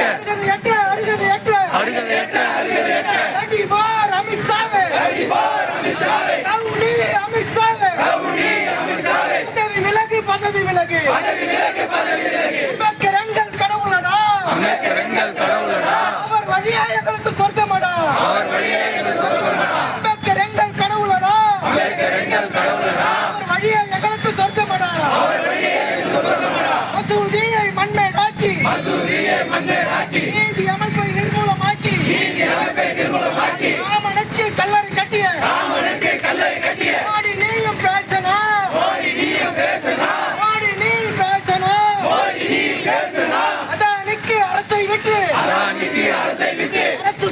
எட்டு அருகது எட்டு. அருகது எட்டு அருகது எட்டு. அமித்ஷாவே. அமித்ஷாவே. மண்ணே ஆக்கி நீதி அமைப்பை நிர்மூலமாக்கி. நீதி அமைப்பை நிர்மூலமாக்கி. ராமனுக்கு கல்லறை கட்டிய. ராமனுக்கு கல்லறை கட்டிய. மோடி நீயும் பேசனா மோடி நீயும் பேசனா மோடி நீயும் பேசனா மோடி நீயும் பேசனா அதானிக்கு அரசை விட்டு. அதானிக்கு அரசை விட்டு. அரசு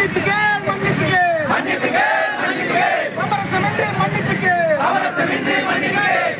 மன்னிப்புகள் மன்னிப்புகள் மன்னிப்புகள் மன்னிப்புகள் சமரசமின்றி மன்னிப்புகள் சமரசமின்றி மன்னிப்புகள்